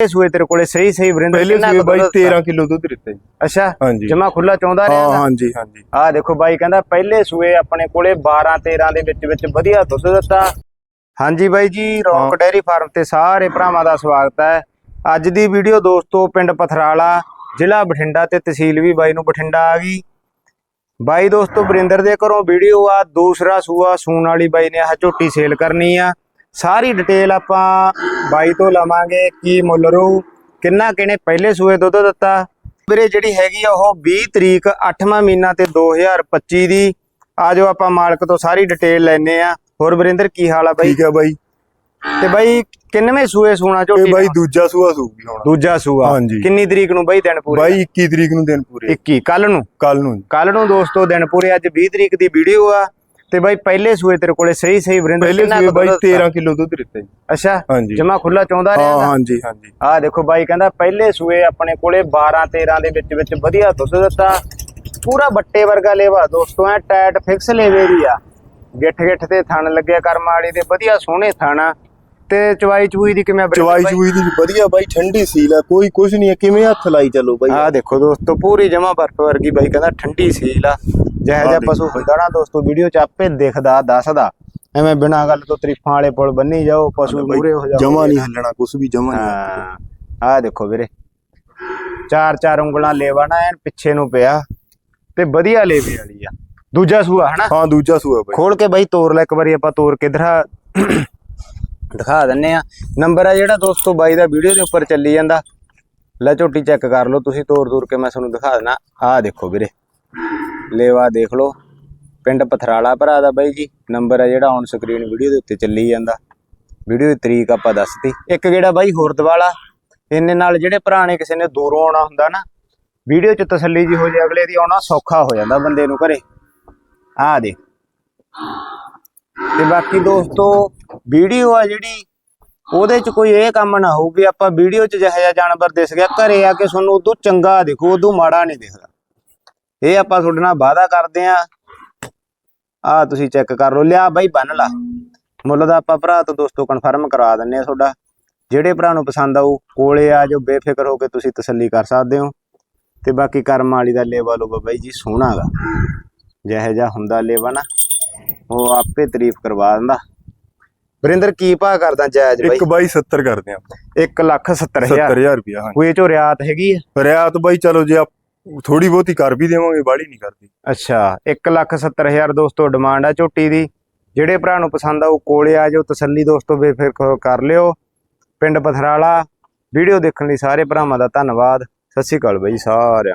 ਇਹ ਸੂਏ ਤੇਰੇ ਕੋਲੇ ਸਹੀ ਸਹੀ ਵਰਿੰਦਰ ਪਹਿਲੇ ਸੂਏ ਬਾਈ ਦੁੱਧ 13 ਕਿਲੋ ਦੁੱਧ ਦਿੱਤਾ ਜੀ। ਅੱਛਾ ਜਮਾ ਖੁੱਲਾ ਚਾਹੁੰਦਾ ਹਾਂ ਰਿਹਾ ਹਾਂਜੀ ਹਾਂਜੀ। ਆਹ ਦੇਖੋ ਬਾਈ ਕਹਿੰਦਾ ਪਹਿਲੇ ਸੂਏ ਆਪਣੇ ਕੋਲੇ 12 13 ਦੇ ਵਿੱਚ ਵਿੱਚ ਵਧੀਆ ਦੁੱਧ ਦਿੱਤਾ। ਹਾਂਜੀ ਬਾਈ ਜੀ ਰੌਕ ਡੈਰੀ ਫਾਰਮ ਤੇ ਸਾਰੇ ਭਰਾਵਾਂ ਦਾ ਸਵਾਗਤ ਹੈ। ਅੱਜ ਦੀ ਵੀਡੀਓ ਦੋਸਤੋ ਪਿੰਡ ਪਥਰਾਲਾ ਜ਼ਿਲ੍ਹਾ ਬਠਿੰਡਾ ਤੇ ਤਹਿਸੀਲ ਵੀ ਬਾਈ ਨੂੰ ਬਠਿੰਡਾ ਆ ਗਈ। ਬਾਈ ਦੋਸਤੋ ਬਰਿੰਦਰ ਦੇ ਘਰੋਂ ਵੀਡੀਓ ਆ ਦੂਸਰਾ ਸੂਆ ਸੂਣ ਵਾਲੀ ਬਾਈ ਨੇ ਆਹ ਝੋਟੀ ਸੇਲ ਕਰਨੀ ਆ। ਸਾਰੀ ਡਿਟੇਲ ਆਪਾਂ ਬਾਈ ਤੋਂ ਲਵਾਂਗੇ ਕੀ ਮੁੱਲ ਰਹੂ ਕਿੰਨਾ ਕਿਨੇ ਪਹਿਲੇ ਸੂਏ ਦੁੱਧ ਦਿੱਤਾ। ਵੀਰੇ ਜਿਹੜੀ ਹੈਗੀ ਆ ਉਹ 20 ਤਰੀਕ 8ਵਾਂ ਮਹੀਨਾ ਤੇ 2025 ਦੀ। ਆਜੋ ਆਪਾਂ ਮਾਲਕ ਤੋਂ ਸਾਰੀ ਡਿਟੇਲ ਲੈਨੇ ਆ। ਹੋਰ ਵਰਿੰਦਰ ਕੀ ਹਾਲ ਆ ਬਾਈ? ਠੀਕ ਹੈ ਬਾਈ। ਤੇ ਬਾਈ ਕਿੰਨਵੇਂ ਸੂਏ ਸੂਣਾ ਝੋਟੀ ਇਹ ਬਾਈ? ਦੂਜਾ ਸੂਆ ਸੂਗੀ ਹੁਣ ਦੂਜਾ ਸੂਆ। ਹਾਂਜੀ। ਕਿੰਨੀ ਤਰੀਕ ਨੂੰ ਬਾਈ ਦਿਨ ਪੂਰੇ? ਬਾਈ 21 ਤਰੀਕ ਨੂੰ ਦਿਨ ਪੂਰੇ। 21 ਕੱਲ ਨੂੰ? ਕੱਲ ਨੂੰ। ਕੱਲ ਨੂੰ ਦੋਸਤੋ ਦਿਨ ਪੂਰੇ। ਅੱਜ 20 ਤਰੀਕ ਦੀ ਵੀਡੀਓ ਆ। ਤੇ ਬਾਈ ਪਹਿਲੇ ਸੂਏ ਤੇਰੇ ਕੋਲੇ ਸਹੀ ਸਹੀ ਵਰਿੰਦਰ ਪਹਿਲੇ ਸੂਏ ਬਾਈ ਦੁੱਧ ਦਿੱਤਾ? 13 ਕਿਲੋ ਦੁੱਧ ਦਿੱਤਾ ਜੀ। ਅੱਛਾ ਹਾਂਜੀ। ਜਮਾ ਖੁੱਲਾ ਚਾਹੁੰਦਾ ਹਾਂ ਰਿਹਾ ਹਾਂਜੀ ਹਾਂਜੀ। ਆਹ ਦੇਖੋ ਬਾਈ ਕਹਿੰਦਾ ਪਹਿਲੇ ਸੂਏ ਆਪਣੇ ਕੋਲੇ 12 13 ਦੇ ਵਿੱਚ ਵਿੱਚ ਵਧੀਆ ਦੁੱਧ ਦਿੱਤਾ। ਪੂਰਾ ਬੱਟੇ ਵਰਗਾ ਲੇਵਾ ਦੋਸਤੋ ਐ ਟਾਇਟ ਫਿਕਸ ਲੇਵੇ ਦੀ ਆ। ਗਿੱਠ ਗਿੱਠ ਤੇ ਥਣ ਲੱਗਿਆ ਕਰਮ ਵਾਲੀ ਦੇ ਵਧੀਆ ਸੋਹਣੇ ਥਣ ਆ। ਤੇ ਚਵਾਈ ਚੂਈ ਦੀ ਕਿਵੇਂ ਚਵਾਈ? ਚੂਈ ਦੀ ਵਧੀਆ ਬਾਈ ਠੰਡੀ ਸੀਲ ਹੈ ਕੋਈ ਕੁਝ ਨਹੀਂ ਹੈ ਕਿਵੇਂ ਹੱਥ ਲਾਈ ਚੱਲੋ ਬਾਈ? ਆਹ ਦੇਖੋ ਦੋਸਤੋ ਪੂਰੀ ਜਮਾ ਬਰਫ ਵਰਗੀ ਬਾਈ ਕਹਿੰਦਾ ਠੰਡੀ ਸੀਲ ਆ। ਜਿਹੋ ਜਿਹਾ ਪਸ਼ੂ ਹੁੰਦਾ ਨਾ ਦੋਸਤੋ ਵੀਡੀਓ ਚ ਆਪੇ ਦਿਖਦਾ ਦੱਸਦਾ। ਐਵੇਂ ਬਿਨਾਂ ਗੱਲ ਤੋਂ ਤਰੀਫਾਂ ਵਾਲੇ ਪੁਲ ਬੰਨੀ ਜਾਓ ਪਸ਼ੂ ਮੂਰੇ ਹੋ ਜਾਓ। ਜਮਾ ਨਹੀਂ ਹੱਲਣਾ ਕੁਝ ਵੀ ਜਮਾ ਨਹੀਂ ਆਹ ਦੇਖੋ ਵੀਰੇ। ਚਾਰ ਚਾਰ ਉਂਗਲਾਂ ਲੇਵਾ ਨਾ ਐਨ ਪਿੱਛੇ ਨੂੰ ਪਿਆ ਤੇ ਵਧੀਆ ਲੇਵੇ ਵਾਲੀ ਆ। ਦੂਜਾ ਸੂਆ ਹਨਾ? ਹਾਂ ਦੂਜਾ ਸੂਆ ਬਾਈ। ਖੋਲ ਕੇ ਬਾਈ ਤੋਰ ਲੈ ਇੱਕ ਵਾਰੀ ਆਪਾਂ ਤੋਰ ਕੇ ਦਿਖਾ ਦਿਖਾ ਦਿੰਨੇ ਆ। ਨੰਬਰ ਆ ਜਿਹੜਾ ਦੋਸਤੋ ਬਾਈ ਦਾ ਵੀਡੀਓ ਦੇ ਉੱਪਰ ਚੱਲੀ ਜਾਂਦਾ। ਲੈ ਝੋਟੀ ਚੈੱਕ ਕਰ ਲਓ ਤੁਸੀਂ ਤੋਰ ਤੋਰ ਕੇ ਮੈਂ ਤੁਹਾਨੂੰ ਦਿਖਾ ਦੇਣਾ ਆਹ ਦੇਖੋ ਵੀਰੇ। ਲੇਵਾ ਦੇਖ ਲਓ। ਪਿੰਡ ਪਥਰਾਲਾ ਭਰਾ ਦਾ ਬਾਈ ਜੀ। ਨੰਬਰ ਆ ਜਿਹੜਾ ਔਨ ਸਕਰੀਨ ਵੀਡੀਓ ਦੇ ਉੱਤੇ ਚੱਲੀ ਜਾਂਦਾ। ਵੀਡੀਓ ਦੀ ਤਰੀਕ ਆਪਾਂ ਦੱਸਤੀ। ਇੱਕ ਜਿਹੜਾ ਬਾਈ ਹੋਰ ਦਵਾਲਾ ਇਹਨੇ ਨਾਲ ਜਿਹੜੇ ਭਰਾ ਨੇ ਕਿਸੇ ਨੇ ਦੂਰੋਂ ਆਉਣਾ ਹੁੰਦਾ ਨਾ ਵੀਡੀਓ 'ਚ ਤਸੱਲੀ ਜੀ ਹੋ ਜੇ ਅਗਲੇ ਦੀ ਆਉਣਾ ਸੌਖਾ ਹੋ ਜਾਂਦਾ ਬੰਦੇ ਨੂੰ ਘਰੇ। ਆ ਦੇਖ। ਤੇ ਬਾਕੀ ਦੋਸਤੋ ਵੀਡੀਓ ਆ ਜਿਹੜੀ, ਉਹਦੇ 'ਚ ਕੋਈ ਇਹ ਕੰਮ ਨਾ ਹੋਊ ਵੀ ਆਪਾਂ ਵੀਡੀਓ 'ਚ ਜਿਹੋ ਜਿਹਾ ਜਾਨਵਰ ਦਿਸ ਗਿਆ, ਘਰੇ ਆ ਕੇ ਤੁਹਾਨੂੰ ਉਦੋਂ ਚੰਗਾ ਦਿਖੂ, ਉਦੋਂ ਮਾੜਾ ਨਹੀਂ ਦਿਖਦਾ। ਇਹ ਆਪਾਂ ਤੁਹਾਡੇ ਨਾਲ ਵਾਅਦਾ ਕਰਦੇ ਆ ਆ ਤੁਸੀਂ ਚੈੱਕ ਕਰ ਲਓ। ਲਿਆ ਬਾਈ ਬੰਨ ਲਾ। ਮੁੱਲ ਦਾ ਆਪਾਂ ਭਰਾ ਤੋਂ ਦੋਸਤੋ ਕਨਫਰਮ ਕਰਾ ਦਿੰਨੇ ਆ ਤੁਹਾਡਾ। ਜਿਹੜੇ ਭਰਾ ਨੂੰ ਪਸੰਦ ਆਊ ਕੋਲੇ ਆ ਜਾਓ ਬੇਫਿਕਰ ਹੋ ਕੇ ਤੁਸੀਂ ਤਸੱਲੀ ਕਰ ਸਕਦੇ ਹੋ। ਤੇ ਬਾਕੀ ਕਰਮ ਵਾਲੀ ਦਾ ਲੇਵਾ ਲੋ ਬਾਈ ਜੀ ਸੋਹਣਾਗਾ ਜਿਹੋ ਜਿਹਾ ਹੁੰਦਾ ਲੇਵਾ ਨਾ ਉਹ ਆਪੇ ਤਾਰੀਫ ਕਰਵਾ ਦਿੰਦਾ। ਵਰਿੰਦਰ ਕੀ ਭਾਅ ਕਰਦਾ ਜਾਇਜ਼ ਬਾਈ? ਇੱਕ ਬਾਈ 70 ਕਰਦੇ ਆਪਾਂ। 1 ਲੱਖ 70 ਹਜ਼ਾਰ। 70000 ਰੁਪਿਆ ਹਾਂ ਕੋਈ ਚੋਂ ਰਿਆਤ ਹੈਗੀ ਆ? ਰਿਆਤ ਬਾਈ ਚਲੋ ਜੇ ਥੋੜੀ ਬਹੁਤੀ ਕਰ ਵੀ ਦੇਵਾਂਗੇ ਬਾੜੀ ਨਹੀਂ ਕਰਦੀ। ਅੱਛਾ 1 ਲੱਖ 70 ਹਜ਼ਾਰ ਦੋਸਤੋ ਡਿਮਾਂਡ ਆ ਝੋਟੀ ਦੀ। ਜਿਹੜੇ ਭਰਾ ਨੂੰ ਪਸੰਦ ਆ, ਉਹ ਕੋਲੇ ਆ ਜਾਓ, ਤਸੱਲੀ ਦੋਸਤੋ, ਬੇਫਿਕਰ ਕਰ ਲਿਓ। ਪਿੰਡ ਪਥਰਾਲਾ ਵੀਡੀਓ ਦੇਖਣ ਲਈ ਸਾਰੇ ਭਰਾਵਾਂ ਦਾ ਧੰਨਵਾਦ। ਸਤਿ ਸ਼੍ਰੀ ਅਕਾਲ ਬਾਈ, ਸਾਰਿਆਂ ਨੂੰ।